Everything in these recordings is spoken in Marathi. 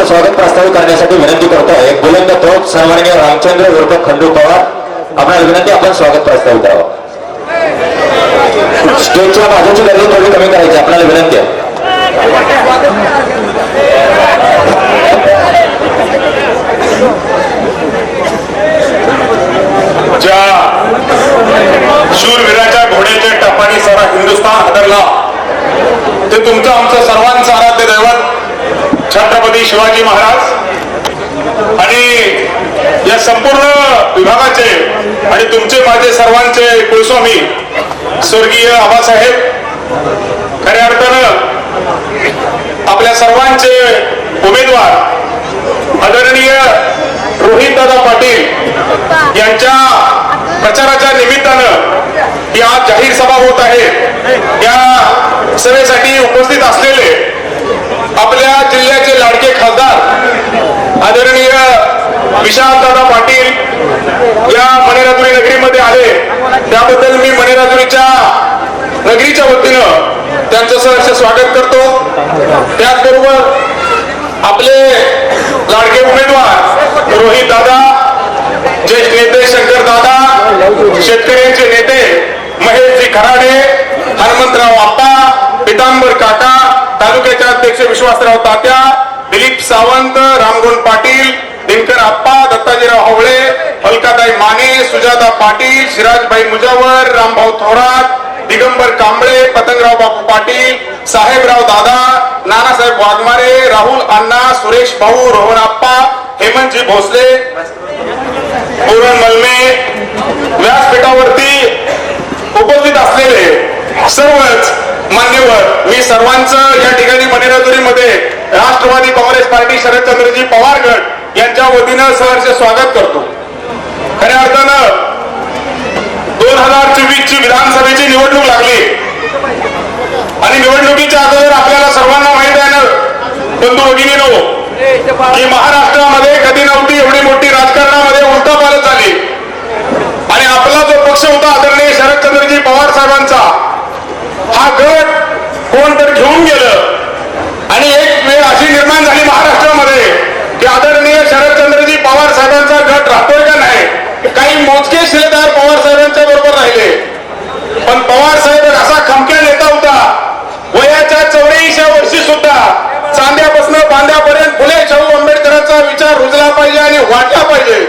नंतर स्वागत प्रस्तावित करण्यासाठी विनंती करतो आहे. बुलंद तोप सन्माननीय रामचंद्र विरुद्ध खंडू पवार. आपल्याला विनंती आपण स्वागत प्रस्तावित करावं स्टेजच्या बाजूची गर्दी थोडी कमी करायची आपल्याला विनंती आहे ज्या शूरवीराच्या घोड्याच्या टपाने सारा हिंदुस्थान हादरला ते तुमचं आमचं सर्वांचं आराध्य दैवत छत्रपती शिवाजी महाराज आणि या संपूर्ण विभागाचे आणि तुमचे माझे सर्वांचे कुलस्वामी स्वर्गीय आबासाहेब खऱ्या अर्थानं आपल्या सर्वांचे उमेदवार आदरणीय रोहितदादा पाटील यांच्या प्रचाराच्या निमित्तानं ही आज जाहीर सभा होत आहे. या सभेसाठी उपस्थित असलेले आपल्या जिल्ह्याचे लाडके खासदार आदरणीय विशालदादा पाटील या मणेराजुरी नगरीमध्ये आले. त्याबद्दल मी मणेराजुरीच्या नगरीच्या वतीनं त्यांचं सहर्ष स्वागत करतो. त्याचबरोबर आपले लाडके उमेदवार रोहित दादा ज्येष्ठ नेते शंकर दादा शेतकऱ्यांचे नेते महेशजी खराडे हनुमंतराव आप्पा पितांबर काका तालुक्याचे अध्यक्ष विश्वासराव तात्या दिलीप सावंत रामगुण पाटील दिनकर आप्पा दत्ताजीराव हवळे अलकाताई माने सुजाता पाटील शिराजभाई मुजावर रामभाऊ थोरात दिगंबर कांबळे पतंगराव बापू पाटील साहेबराव दादा नानासाहेब वाघमारे राहुल अण्णा सुरेश भाऊ रोहन आप्पा हेमंतजी भोसले पूरण मलमे व्यासपीठावरती उपस्थित असलेले सर्वच मान्यवर मी सर्वांचं या ठिकाणी मणिराजुरीमध्ये राष्ट्रवादी काँग्रेस पार्टी शरदचंद्रजी पवार गट यांच्या वतीनं सहर्ष स्वागत करतो. खऱ्या अर्थानं दोन हजार चोवीस ची विधानसभेची निवडणूक लागली. आणि निवडणुकीच्या अगोदर आपल्याला सर्वांना माहीत आहे ना बंधू भगिनीनो की महाराष्ट्रामध्ये कधी नव्हती एवढी मोठी राजकारणामध्ये उलटापालट झाली आणि आपला जो पक्ष होता आदरणीय शरदचंद्रजी पवार साहेबांचा हा गट कोण तर घेऊन गेलं आणि एक वेळ अशी निर्माण झाली महाराष्ट्रामध्ये की आदरणीय शरदचंद्रजी पवार साहेबांचा गट राहतोय का नाही काही मोजके शिलेदार पवार साहेबांच्या बरोबर राहिले पण पवार साहेब एक असा खमक्या नेता होता वयाच्या चौऱ्याऐंशी वर्षी सुद्धा चांद्यापासून बांध्यापर्यंत फुले शाहू आंबेडकरांचा विचार रुजला पाहिजे आणि वाटला पाहिजे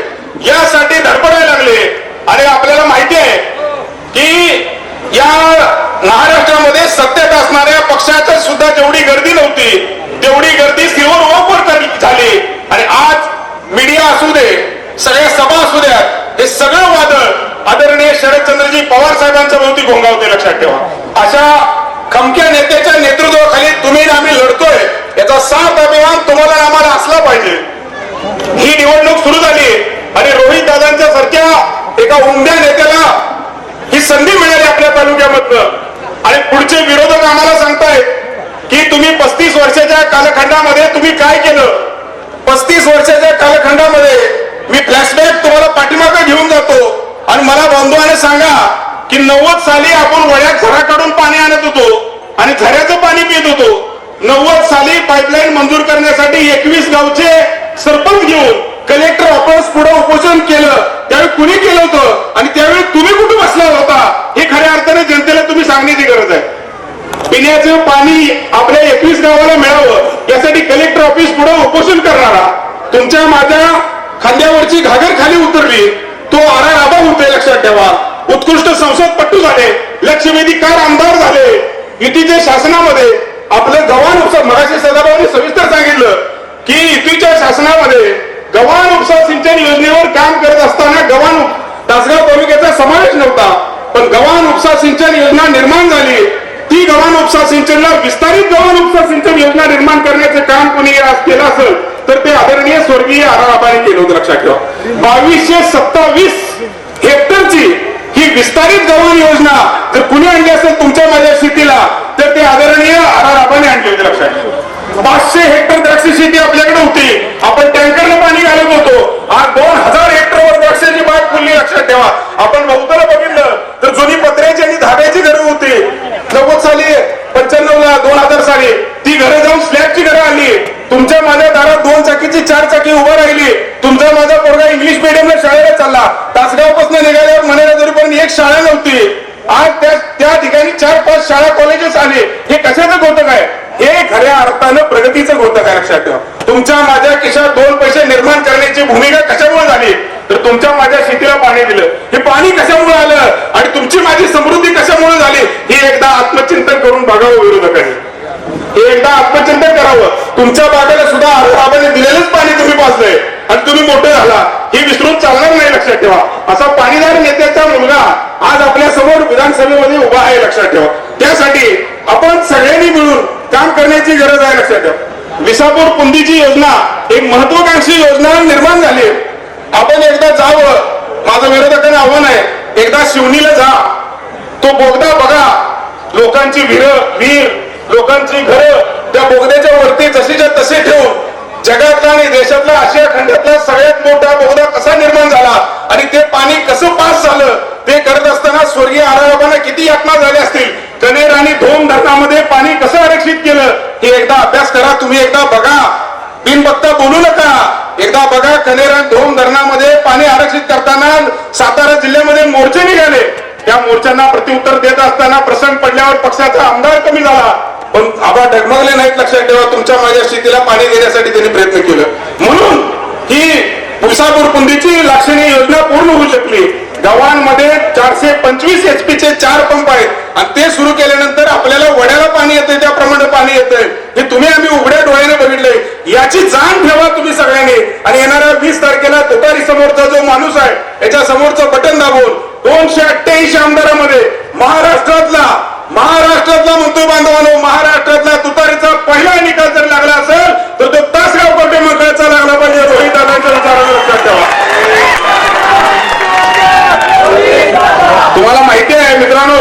यासाठी धडपडायला लागले आणि आपल्याला माहिती आहे की या महाराष्ट्रामध्ये सत्तेत असणाऱ्या पक्षाच्या सुद्धा जेवढी गर्दी तेवढी गर्दी सिल्वर वॉकवर झाली. आणि आज मीडिया असू दे सगळ्या सभा असू द्या हे सगळं वादळ आदरणीय शरदचंद्रजी पवार साहेबांच्या भोवती घोंगावते लक्षात ठेवा. अशा खमक्या नेत्याच्या नेतृत्वाखाली तुम्ही आम्ही लढतोय. याचा साथ अभिमान तुम्हाला आम्हाला असला पाहिजे. ही निवडणूक सुरू झाली आणि रोहित दादांच्या सारख्या एका उमद्या नेत्याला ही संधी मिळाली आपल्या तालुक्यामधनं. आणि पुढचे विरोधक आम्हाला सांगतायत की तुम्ही पस्तीस वर्षाच्या कालखंडामध्ये तुम्ही काय केलं? पस्तीस वर्षाच्या कालखंडामध्ये मी फ्लॅशबॅक तुम्हाला पाठीमागे घेऊन जातो. आणि मला बंधुवाने सांगा की नव्वद साली आपण वळ्यात घराकडून पाणी आणत होतो आणि झऱ्याचं पाणी पित होतो. नव्वद साली पाईपलाईन मंजूर करण्यासाठी एकवीस गावचे सरपंच घेऊन कलेक्टर ऑफिस पुढे उपोषण केलं. त्यावेळी कुणी केलं होतं? आणि त्यावेळी तुम्ही कुठे बसला होता? हे खऱ्या अर्थाने जनतेला तुम्ही सांगण्याची गरज आहे. पिण्याचं पाणी आपल्या एकवीस गावाला मिळावं यासाठी कलेक्टर ऑफिस पुढे उपोषण करणारा. तुमच्या माझ्या खांद्यावरची घागर खाली उतरली तो आरा राबा होते लक्षात ठेवा. उत्कृष्ट संसदपट्टू झाले लक्षवेधिकार आमदार झाले. युतीच्या शासनामध्ये आपलं गव्हाण उपसा मराठी सदाभाऊनी सविस्तर सांगितलं की युतीच्या शासनामध्ये गव्हाण उपसा सिंचन योजनेवर काम करत असताना गव्हाण तासगाव तालुक्याचा समावेश नव्हता. पण गव्हाण उपसा सिंचन योजना निर्माण झाली. ही गव्हाण उपसा सिंचनला विस्तारित गव्हाण उपसा सिंचन योजना निर्माण करण्याचे काम कोणी आज केलं असेल तर ते आदरणीय स्वर्गीय आराबाने केलं होतं लक्षात ठेवा. बावीसशे सत्तावीस हेक्टरची ही विस्तारित गव्हाण योजना जर कुणी आणली असेल तुमच्या माझ्या शेतीला तर ते आदरणीय आराबाने आणली होती लक्षात ठेवा. पाचशे हेक्टर द्राक्ष शेती आपल्याकडे होती. आपण टँकरला पाणी घालत होतो. आज दोन हजार हेक्टरवर द्राक्षाची बाग फुलली लक्षात ठेवा आपण बहुताला बघितलं तर जुनी पत्र्याची आणि धाब्याची घरं होती नव्वद साली पंच्याण्णव ला दोन हजार साली ती घरं जाऊन स्लॅबची घरं आली तुमच्या माझ्या दारात दोन नव्हती आज त्या त्या ठिकाणी चार पाच शाळा कॉलेजेस आले हे कशाचं घोतक आहे? हे खऱ्या अर्थानं प्रगतीचं घोतक आहे लक्षात ठेवा. तुमच्या माझ्या खिशात दोन पैसे निर्माण करण्याची भूमिका कशामुळे झाली? तर तुमच्या माझ्या शेतीला पाणी दिलं. हे पाणी कशामुळे आलं? आणि तुमची माझी समृद्धी कशामुळे झाली? हे एकदा आत्मचिंतन करून बघावं विरोधकांनी. हे एकदा आत्मचिंतन करावं. तुमच्या बागेला सुद्धा आबाने दिलेलंच पाणी तुम्ही पाजलंय. आणि तुम्ही मोठं झाला. हे विसरून चालणार नाही लक्षात ठेवा. असा पाणीदार नेत्याचा मुलगा आज आपल्यासमोर विधानसभेमध्ये उभा आहे लक्षात ठेवा. त्यासाठी आपण सगळ्यांनी मिळून काम करण्याची गरज आहे लक्षात ठेवा. विसापूर पुंदीची योजना एक महत्वाकांक्षी योजना निर्माण झाली आपण एकदा जावं माझं विरोधकांना आव्हान आहे एकदा शिवणीला जा. तो बोगदा बघा. लोकांची विर वीर लोकांची घरं त्या बोगद्याच्या वरती जशीच्या तसे ठेवून जगातला आणि देशातला आशिया खंडातला सगळ्यात मोठा बोगदा कसा निर्माण झाला आणि ते पाणी कसं पास झालं ते करत असताना स्वर्गीय आराबाबांना किती यातना झाल्या असतील कनेर आणि धोम धरणामध्ये पाणी कसं आरक्षित केलं हे एकदा अभ्यास करा तुम्ही एकदा बघा तीन बघता बोलू नका. एकदा बघा कनेरा धोम धरणामध्ये पाणी आरक्षित करताना सातारा जिल्ह्यामध्ये मोर्चे निघाले. त्या मोर्चांना प्रत्युत्तर देत असताना प्रसंग पडल्यावर पक्षाचा आमदार कमी झाला. पण आबा डगमगले नाहीत लक्षात ठेवा तुमच्या माझ्या शेतीला पाणी देण्यासाठी त्यांनी प्रयत्न केलं. म्हणून ही पुसापूर पुंदीची लाक्षणीय योजना पूर्ण होऊ शकली. गावांमध्ये चारशे पंचवीस एच चे चार पंप आहेत. आणि ते सुरू केल्यानंतर आपल्याला वड्याला पाणी येतंय त्याप्रमाणे पाणी येतंय. हे तुम्ही आम्ही उघड्या डोळ्याने बघितलंय. याची जाण ठेवा तुम्ही सगळ्यांनी. आणि येणाऱ्या वीस तारखेला तुतारी समोरचा जो माणूस आहे याच्या समोरचं बटन दाबून दोनशे अठ्ठ्याऐंशी आमदारामध्ये महाराष्ट्रातला महाराष्ट्रातला म्हणतो बांधवानो महाराष्ट्रातला तुतारीचा पहिला निकाल जर लागला असेल तर तो तासगाव कोटे मंडळाचा लागला पाहिजे रोहित दादांच्या विचाराला लक्षात ठेवा तुम्हाला माहिती आहे मित्रांनो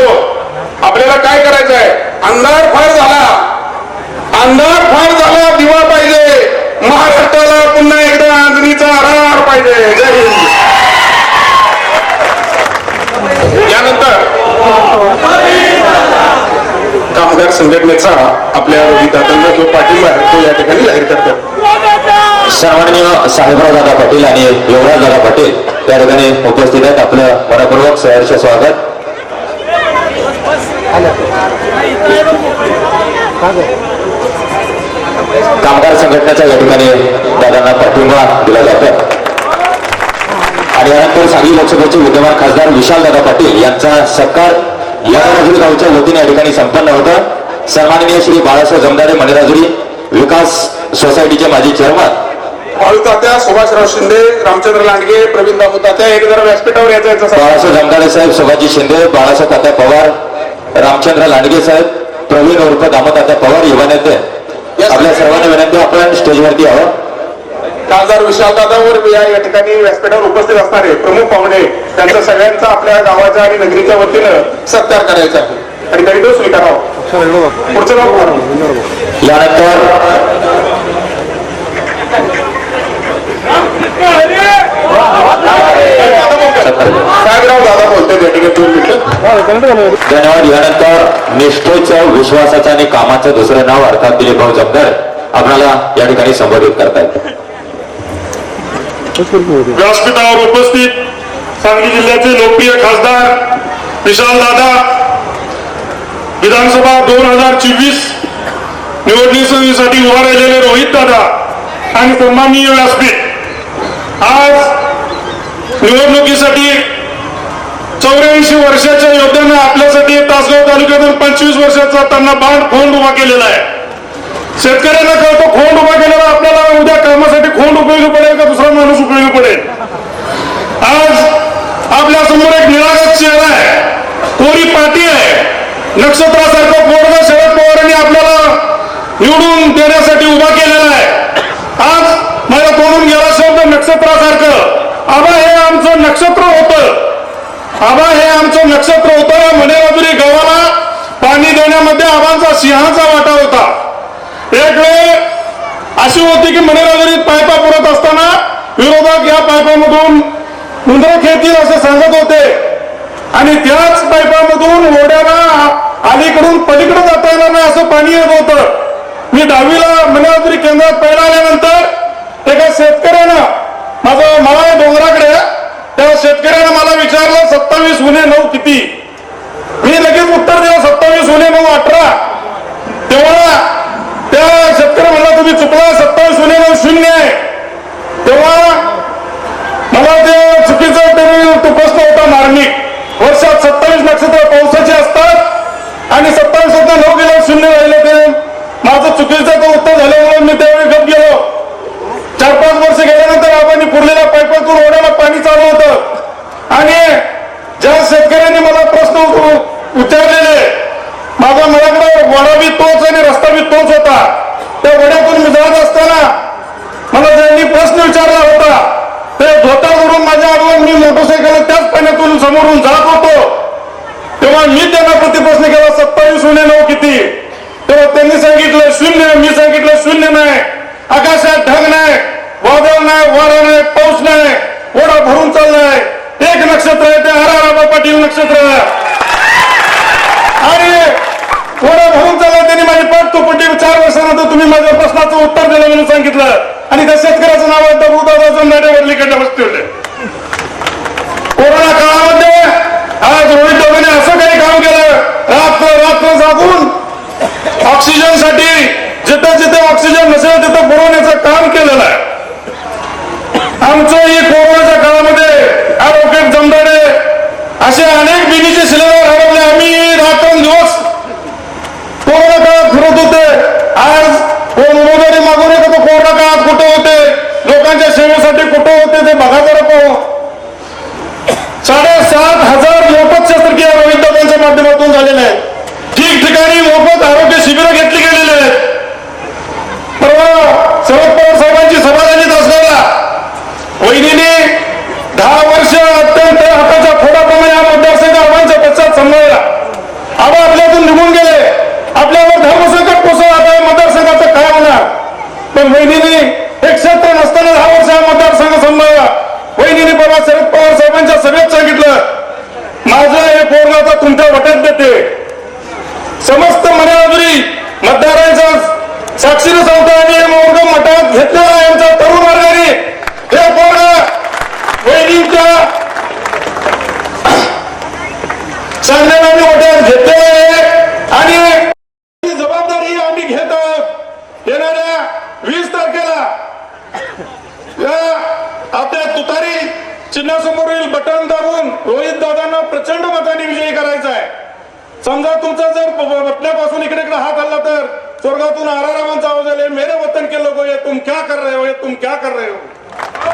आपल्याला काय करायचं आहे अंधार फार झाला. अंधार फार झाला दिवा पाहिजे. महाराष्ट्राला पुन्हा एकदा आंजणीचा आधार पाहिजे. जय हिंद. यानंतर कामगार संघटनेचा आपल्या दादांचा जो पाठिंबा आहे तो या ठिकाणी जाहीर करतात सन्माननीय साहेबराव दादा पाटील आणि युवराज दादा पाटील त्या ठिकाणी उपस्थित आहेत. आपलं मनपूर्वक सहर्ष स्वागत. कामगार संघटनेचा या ठिकाणी दादांना पाठिंबा दिला जातो आणि यानंतर सांगली लोकसभेचे विद्यमान खासदार विशाल दादा पाटील यांचा सत्कार मणेराजुरी गावच्या वतीने या ठिकाणी संपन्न होता. सन्माननीय श्री बाळासाहेब जमदारे मणेराजुरी विकास सोसायटीचे माजी चेअरमन. तात्या सुभाषराव शिंदे रामचंद्र लांडगे प्रवीण दामू तात्या एक जरा व्यासपीठावर यायचं. बाळासाहेब जमदारे साहेब शोभाजी शिंदे बाळासाहेब तात्या पवार रामचंद्र लांडगे साहेब प्रवीण उर्फ दामोतात्या पवार युवा नेते आपल्या सर्वांना विनंती आपण स्टेजवरती यावं खासदार विशाल दादावर या या ठिकाणी व्यासपीठावर उपस्थित असणारे प्रमुख पाहुणे त्यांचा सगळ्यांचा आपल्या गावाच्या आणि नगरीच्या वतीनं सत्कार करायचा आहे. आणि तरी तो स्वीकारावा पुढचं नाव? यानंतर ठिकाणी दोन मिनिटं धन्यवाद. यानंतर निष्ठेचं विश्वासाचं आणि कामाचं दुसरं नाव अर्थात दिलीप भाऊ जमदार आपल्याला या ठिकाणी संबोधित करतायत. व्यासपीठावर उपस्थित सांगली जिल्ह्याचे लोकप्रिय खासदार विशाल दादा विधानसभा दोन हजार चोवीस निवडणुकीसाठी उभा राहिलेले रोहित दादा आणि सन्माननीय व्यासपीठ. आज निवडणुकीसाठी चौऱ्याऐंशी वर्षाच्या योद्ध्यानं आपल्यासाठी तासगाव तालुक्यातून पंचवीस वर्षाचा त्यांना बांध खोंड उभा केलेला आहे. शेतकऱ्यांना कळतो खोंड उभा केल्यावर आपल्याला उद्या कामासाठी खोंड उपयोगी पडेल का दुसरा माणूस उपयोगी पडेल? आज आपल्यासमोर एक निरागस चेहरा आहे. कोरी पाठी आहे. नक्षत्रासारखं पोरग शरद पवारांनी आपल्याला निवडून देण्यासाठी उभा केलेला आहे आज मला तोडून गेला शब्द नक्षत्रासारखं आबा हे आमचं नक्षत्र होतं आबा हे आमचं नक्षत्र होतं मणेराजुरी गावाला पाणी देण्यामध्ये आबांचा सिंहाचा वाटा होता. एक वेळ अशी होती की मणेराजुरीत पायपा पुरत असताना विरोधक या पायपामधून उंदर खेळतील असे सांगत होते. आणि त्याच पायपामधून ओढ्याला अलीकडून पलीकडे जाता येणार नाही असं पाणी येत होतं. मी दहावीला मणेराजुरी केंद्रात पहिला आल्यानंतर एका शेतकऱ्यानं माझं मला डोंगराकडे तेव्हा शेतकऱ्यानं मला विचारलं सत्तावीस गुन्हे नऊ किती? मी लगेच उत्तर दिलं सत्तावीस गुन्हे त्या वड्यातून मी जात असताना मला ज्यांनी प्रश्न विचारला होता. ते धोतावरून माझ्या अगोदर मी मोटरसायकल त्याच पाण्यातून समोरून जात होतो. तेव्हा मी त्यांना प्रतिप्रश्न केला सत्तावीस शून्य नऊ किती? तेव्हा त्यांनी सांगितलं शून्य. मी सांगितलं शून्य नाही. आकाशात ढग नाही वादळ नाही वारा नाही पाऊस नाही. ओढा भरून चाललाय. एक नक्षत्र आहे ते हरा राबा पाटील नक्षत्र आणि ओढा भरून चाललाय त्यांनी माझी चार वर्षानंतर तुम्ही माझ्या प्रश्नाचं उत्तर दिलं म्हणून सांगितलं. आणि त्या शेतकऱ्याचं नाव आहे दबुदादा नाट्यवरलीकडे बसते होते कोरोना काळामध्ये आज रोहित डोबेने असं काही काम केलं रात्र रात्र जागून ऑक्सिजनसाठी जिथं जिथे ऑक्सिजन नसेल तिथं पुरवण्याचं काम केलेलं आहे. आमचं एक कोरोनाच्या काळामध्ये ऍडव्होकेट जमदाडे असे अनेक बिनीचे सिलेंडर हरवले आम्ही रात्रंदिवस कोरोना काळात फिरत होते आज कोण उमेदवारी मागून येतो तो कोरोना काळात कुठे होते लोकांच्या सेवेसाठी कुठे होते ते बघा जरा साडेसात हजार मोफत शस्त्रक्रिया रोहित माध्यमातून झालेल्या आहेत. ठिकठिकाणी मोफत आरोग्य शिबिरं घेतली गेलेली आहेत. परवा शरद पवार साहेबांची सभा झाली तासगावला. वहिनीने दहा वर्ष अत्यंत हाताच्या फोडाप्रमाणे हा मतदारसंघ आव्हानच्या पश्चात सांभाळला. आबा आपल्यातून निघून गेले. आपल्यावर धर्मसंकट कोसळ आता मतदारसंघाचं काय होणार? पण वहिनीने हे क्षेत्र नसताना दहा वर्ष हा मतदारसंघ सांभाळला वहिनीने शरद पवार साहेबांच्या सभेत सांगितलं. माझं हे पोरग आता तुमच्या वट्यात देते. समस्त मनावरी मतदारांच्या साक्षीने सांगतो आणि हे मोर्ग मठात घेतलेला यांच्या तरुण वर्गाने. हे पोरग वैदिकच्या सांगण्याने आम्ही वट्यात घेतलेलं आहे. आणि जबाबदारी आम्ही घेत आहोत. येणाऱ्या वीस तारखेला आपल्या तुतारी चिन्हासमोरील बटन दाबून रोहित दादांना प्रचंड मताने विजयी करायचा आहे. समजा तुमचा जर बटण्यापासून इकडे इकडे हात आला तर स्वर्गातून आरारामांचा आवाज आले मेरे वतन के लोगो ये तुम क्या कर रहे हो ये तुम क्या कर रहे हो?